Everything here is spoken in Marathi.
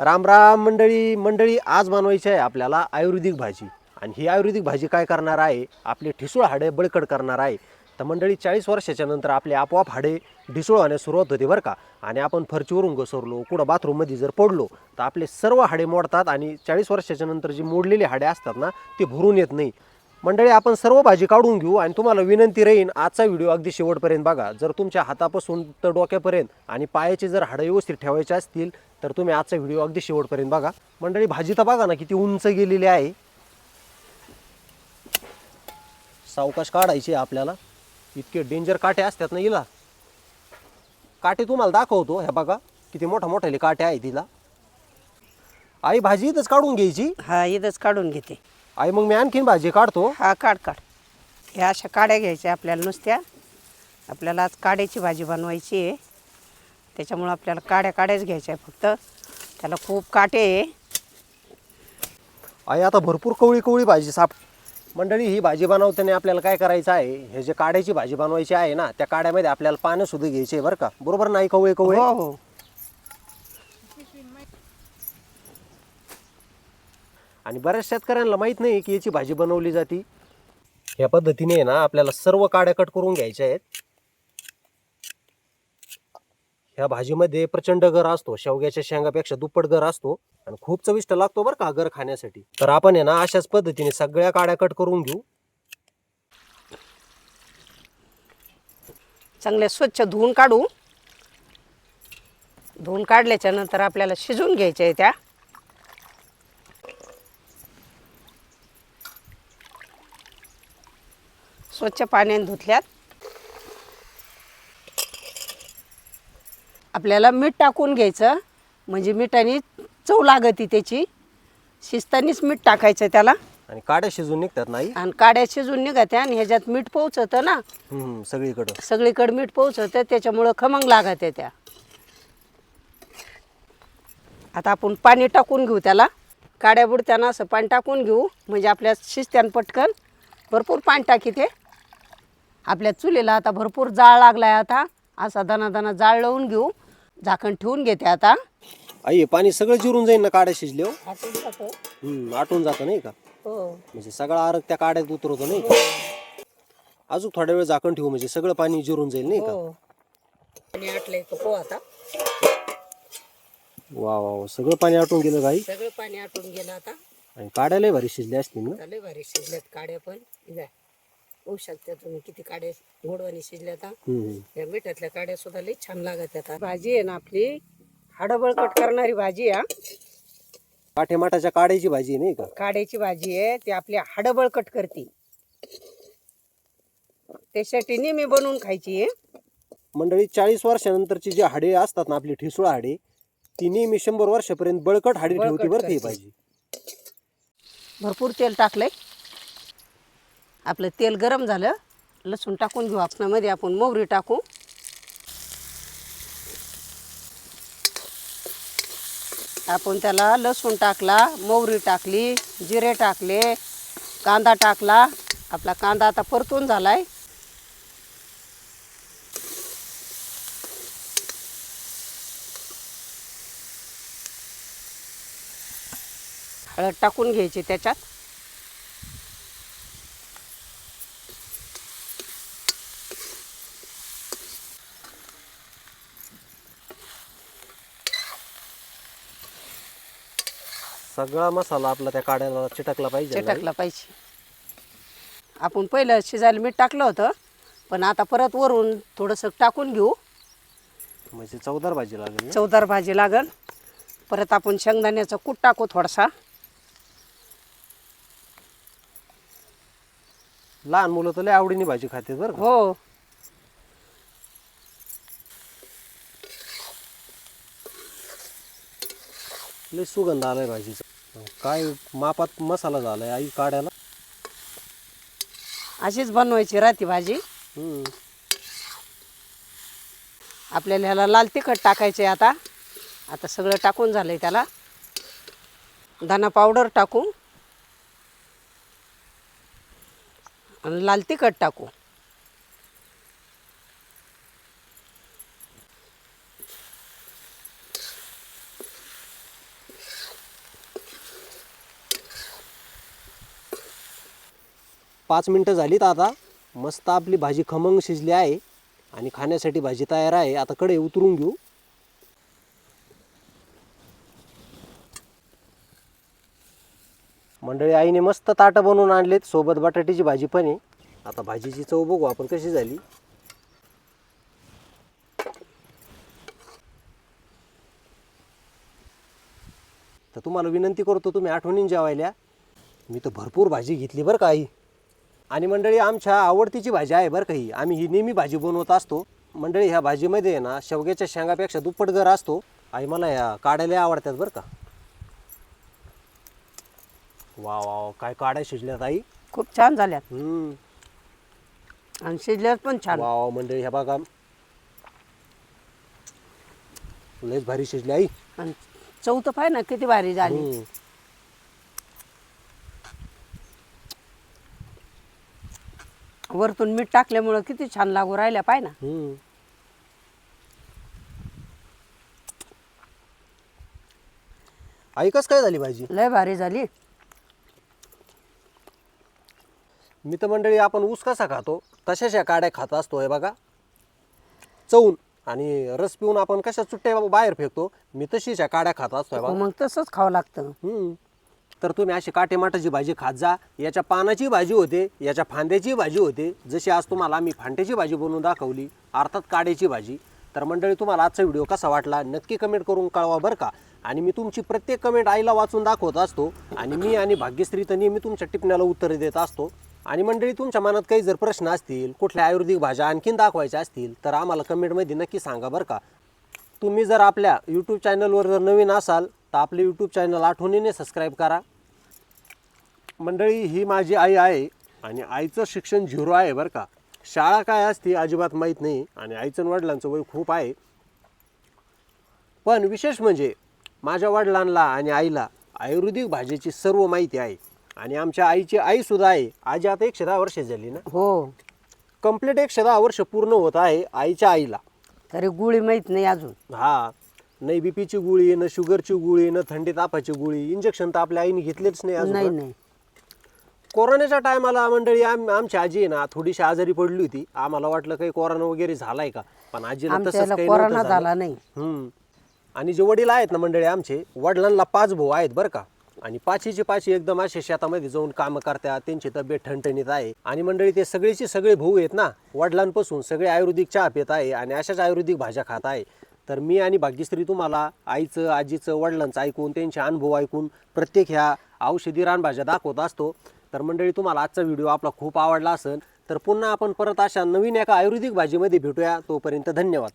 राम राम मंडळी मंडळी आज बनवायची आहे आपल्याला आयुर्वेदिक भाजी. आणि ही आयुर्वेदिक भाजी काय करणार आहे? आपले ठिसूळ हाडे बळकट करणार आहे. तर मंडळी चाळीस वर्षाच्या नंतर आपले आपोआप हाडे ढिसूळ होण्यास सुरुवात होते बरं का? आणि आपण फरचीवरून घसरलो कुठं बाथरूममध्ये जर पडलो तर आपले सर्व हाडे मोडतात आणि चाळीस वर्षाच्या नंतर जी मोडलेली हाडे असतात ना ते भरून येत नाही. मंडळी आपण सर्व भाजी काढून घेऊ आणि तुम्हाला विनंती राहीन आजचा व्हिडिओ अगदी शेवटपर्यंत बघा. जर तुमच्या हातापासून तर डोक्यापर्यंत आणि पायाचे जर हाडं व्यवस्थित ठेवायचे असतील तर तुम्ही आजचा व्हिडिओ अगदी शेवटपर्यंत बघा. मंडळी भाजी तर बघा ना किती उंच गेलेली आहे. सावकाश काढायची आपल्याला. इतके डेंजर काटे असतात ना हिला. काटे तुम्हाला दाखवतो ह्या बघा किती मोठा मोठ्याले काटे आहे तिला. आई भाजी इथंच काढून घ्यायची? हा इथंच काढून घेते. आई मग मी आणखीन भाजी काढतो. हा काढ काढ. ह्या अशा काड्या घ्यायच्या आपल्याला नुसत्या. आपल्याला आज काड्याची भाजी बनवायची आहे. त्याच्यामुळं आपल्याला काड्या काड्याच घ्यायच्या आहे फक्त. त्याला खूप काटे आहे. आई आता भरपूर कवळी कवळी भाजी साप. मंडळी ही भाजी बनवताना आपल्याला काय करायचं आहे? हे जे काड्याची भाजी बनवायची आहे ना त्या काड्यामध्ये आपल्याला पानं सुद्धा घ्यायची आहे बरं का? बरोबर नाही कवळे कवळे? हो हो. आणि बऱ्याच शेतकऱ्यांना माहीत नाही की याची भाजी बनवली जाते. या पद्धतीने आहे ना आपल्याला सर्व काड्या कट करून घ्यायच्या आहेत. ह्या भाजीमध्ये प्रचंड गर असतो शेवग्याच्या शेंगापेक्षा दुप्पट गर असतो आणि खूप चविष्ट लागतो बरं का गर खाण्यासाठी. तर आपण आहे ना अशाच पद्धतीने सगळ्या काड्या कट करून घेऊ. चांगल्या स्वच्छ धुवून काढू. धुवून काढल्याच्या नंतर आपल्याला शिजवून घ्यायच्या आहे त्या. स्वच्छ पाण्याने धुतल्यात. आपल्याला मीठ टाकून घ्यायचं. म्हणजे मिठाने चव लागती त्याची. शिजतानीच मीठ टाकायचं त्याला. आणि काड्या शिजून निघतात नाही आणि काड्या शिजून निघत्या आणि ह्याच्यात मीठ पोचतं ना. हम्म, सगळीकडं. सगळीकडे मीठ पोचतं त्याच्यामुळं खमंग लागत त्या. आता आपण पाणी टाकून घेऊ त्याला. काड्या बुडत्यानं असं पाणी टाकून घेऊ. म्हणजे आपल्या शिजत्यान पटकन. भरपूर पाणी टाकी ते. आपल्या चुलीला आता भरपूर जाळ लागलाय आता. असा दना दना जाळ लावून घेऊ. झाकण ठेवून घेते आता. आई हे पाणी सगळं जिरून जाईल ना काड्या शिजले आटून जातं. नाही का? हो. म्हणजे सगळा आरग त्या काड्यात उतरवतो नाही का? अजून थोड्या वेळ झाकण ठेवू म्हणजे सगळं पाणी जिरून जाईल नाही का? हो. पाणी आटलंय का पो आता? वा वा वा. सगळं पाणी आटून गेलं गाई सगळं पाणी आटून गेलं आता. आणि काड्यालाही भारी शिजले असतील ना? लय भारी शिजल्यात काड्या पण. जा होऊ शकते तुम्ही किती काड्या गोडवानी हा. हम्म. या मिठातल्या काड्या सुद्धा लई छान लागत आता भाजी आहे ना आपली हाडं बळकट करणारी भाजी आहे हा. पाठेमाठाच्या काड्याची भाजी आहे नाही का काड्याची भाजी आहे ती आपली हाडं बळकट करते त्यासाठी नेहमी बनवून खायची आहे मंडळी चाळीस वर्षानंतरची जी हाडे असतात ना आपली ठिसूळ हाडे ती नेहमी शंभर वर्षापर्यंत बळकट हाडी बळकट ठेवते बरं करते. भाजी भरपूर तेल टाकलंय आपलं तेल गरम झालं लसूण टाकून घेऊ आपणामध्ये आपण मोहरी टाकू. आपण त्याला लसूण टाकला मोहरी टाकली जिरे टाकले कांदा टाकला. आपला कांदा आता परतून झाला आहे हळद टाकून घ्यायची त्याच्यात. सगळा मसाला आपला त्या काड्याला चिटकला पाहिजे ना? चिटकला पाहिजे. आपण पहिलं शिजायला मीठ टाकलं होतं पण आता परत वरून थोडंसं टाकून घेऊ. म्हणजे चवदार भाजी लागेल ना? चवदार भाजी लागल. परत आपण शेंगदाण्याचा कूट टाकू थोडासा. लहान मुलं तर लय आवडीने भाजी खाते बरं का? हो. लय सुगंध आलाय भाजीचा. काय मापात मसाला झालाय आई काड्याला अशीच बनवायची राहती भाजी. हम्म. आपल्याला ह्याला लाल तिखट टाकायचे आता. आता सगळं टाकून झालंय त्याला. धना पावडर टाकू. आणि लाल तिखट टाकू. पाच मिनटं झालीत आता. मस्त आपली भाजी खमंग शिजली आहे. आणि खाण्यासाठी भाजी तयार आहे. आता कडे उतरून घेऊ. मंडळी आईने मस्त ताटं बनवून आणलेत. सोबत बटाट्याची भाजी पण आहे. आता भाजीची चव बघू आपण कशी झाली. तर तुम्हाला विनंती करतो तुम्ही आठवणीन जेवायला मी तर भरपूर भाजी घेतली बरं का आई. आणि मंडळी आमच्या आवडतीची भाजी आहे बरं का ही. आम्ही ही नेहमी भाजी बनवत असतो. मंडळी ह्या भाजीमध्ये ना शेवग्याच्या शेंगापेक्षा दुप्पट गर असतो आई मला ह्या काढायला आवडतात बरं का. वा वा वा, काय काड्या शिजल्यात आई. खूप छान झाल्यात. हम्म. आणि शिजल्यात पण छान. वा वा मंडळी ह्या बघा. लयच भारी शिजली आई. आणि चौथं पाय ना किती भारी झाली. हम्म. वरतून मीठ टाकल्यामुळं किती छान लागू राहिल्या पाय ना. हम्म. आई कस काय झाली भाजी? लय भारी झाली. मी तर मंडळी आपण ऊस कसा खातो तशाच या काड्या खात असतो हे बघा. चवून आणि रस पिऊन आपण कशा चुट्ट्या बाहेर फेकतो मी तशीच या काड्या खात असतो हे बघा. मग तसंच खावं लागतं. हम्म. तर तुम्ही अशी काटेमाटाची भाजी खात जा. याच्या पानाची भाजी होते याच्या फांद्याची भाजी होते. जशी आज तुम्हाला आम्ही फांट्याची भाजी बनवून दाखवली अर्थात काड्याची भाजी. तर मंडळी तुम्हाला आजचा व्हिडिओ कसा वाटला नक्की कमेंट करून कळवा बरं का. आणि मी तुमची प्रत्येक कमेंट आईला वाचून दाखवत असतो आणि मी आणि भाग्यश्री तर नेहमी तुमच्या टिपण्याला उत्तरे देत असतो. आणि मंडळी तुमच्या मनात काही जर प्रश्न असतील कुठल्या आयुर्वेदिक भाज्या आणखीन दाखवायच्या असतील तर आम्हाला कमेंटमध्ये नक्की सांगा बरं का. तुम्ही जर आपल्या यूट्यूब चॅनलवर जर नवीन असाल तर आपले यूट्यूब चॅनल आठवणीने सबस्क्राईब करा. मंडळी ही माझी आई आहे आणि आईचं शिक्षण झिरो आहे बरं का. शाळा काय असते अजिबात माहीत नाही आणि आईचं वडिलांचं वय खूप आहे. पण विशेष म्हणजे माझ्या वडिलांना आणि आईला आयुर्वेदिक भाजीची सर्व माहिती आहे आणि आमच्या आईची आईसुद्धा आहे. आजी आता एकशे दहा वर्ष झाली ना? हो. कंप्लीट एकशे दहा वर्ष पूर्ण होत आहे आईच्या आईला. तरी गुळी माहीत नाही अजून. हा. नाही बीपीची गोळी न शुगरची गोळी न थंडी तापाची गोळी इंजेक्शन तर आपल्या आईने घेतलेच नाही नाही अजून. नाही कोरोनाच्या टायमाला मंडळी आम आमची आजी आहे ना थोडीशी आजारी पडली होती. आम्हाला वाटलं काही कोरोना वगैरे झालाय का? पण आजीला तसंच आमच्याला काही कोरोना झालं. नाही. हम्म. आणि जे वडील आहेत ना मंडळी आमचे वडिलांना पाच भाऊ आहेत बरं का. आणि पाचीचे पाची एकदम असे शेतामध्ये जाऊन काम करतात त्यांची तब्येत ठणठणीत आहे. आणि मंडळी ते सगळेचे सगळे भाऊ आहेत ना वडिलांपासून सगळे आयुर्वेदिक चहा पित आहे आणि अशाच आयुर्वेदिक भाज्या खात आहे. तर मी आणि भाग्यश्री तुम्हाला आईचं आजीचं वडिलांचं ऐकून त्यांचे अनुभव ऐकून प्रत्येक ह्या औषधी रानभाज्या दाखवत असतो. तर मंडळी तुम्हाला आजचा व्हिडिओ आपला खूप आवडला असेल तर पुन्हा आपण परत अशा नवीन एका आयुर्वेदिक भाजीमध्ये भेटूया. तोपर्यंत धन्यवाद.